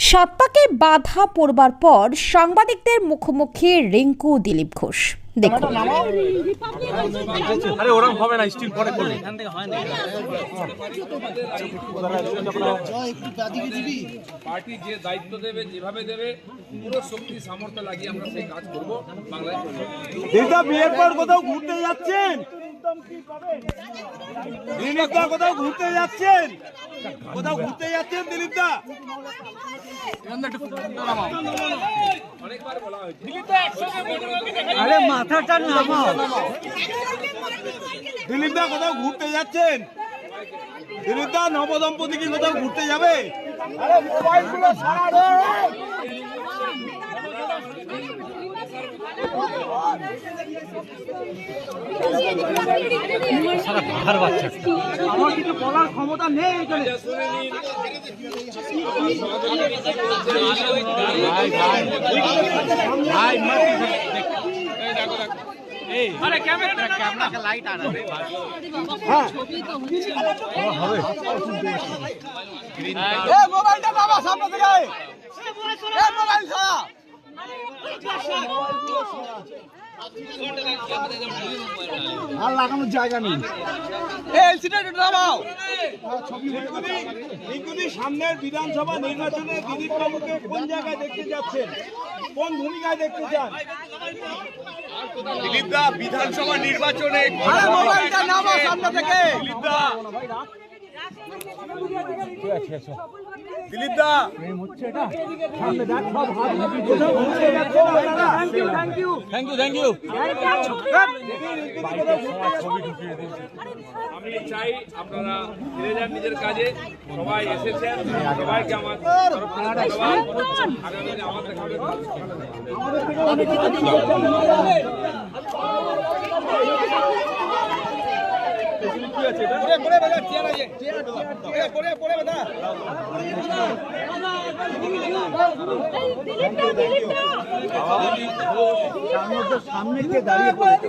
সাতপাকে বাধা পড়বার পর সাংবাদিকদের মুখোমুখি রিঙ্কু দিলীপ ঘোষ। দেখুন। আরে ওরকম হবে না স্টিল পরে করলে পার্টি যে দায়িত্ব দেবে যেভাবে দেবে পুরো শক্তি সামর্থ্য লাগিয়ে আমরা সেই কাজ করব। বাংলায় দিদা বিয়ের পর কোথাও ঘুরতে যাচ্ছেন? দিলীপ দা কোথাও ঘুরতে যাচ্ছেন? কোথাও ঘুরতে যাচ্ছেন দিলীপ দা অনেকবার বলা আরে মাথাটা নামাও। দিলীপ দা কোথাও ঘুরতে যাচ্ছেন? দিলীপ দা নবদম্পতি কি কোথাও ঘুরতে যাবে? আরে মোবাইলগুলো সারা আমার কিছু বলার ক্ষমতা নেই এখানে। এ মোবাইলটা বাবা সামনে থেকে। আয়। এ মোবাইল ছাড়া। আর লাগানোর জায়গা নেই। সামনের বিধানসভা নির্বাচনে দিলীপ বাবুকে কোন জায়গায় দেখতে যাচ্ছেন? কোন ভূমিকায় দেখতে চান? দিলীপ দা বিধানসভা নির্বাচনে মোবাইলটা নামা সামনে থেকে দিলীপ দা দিলীপ দা আমি চাই আপনারা ফিরে যান নিজের কাজে। সবাই এসেছেন। সবাইকে আমার আগামী দিনে আমার দেখা হবে সামনে গিয়ে দাঁড়িয়ে পড়েছে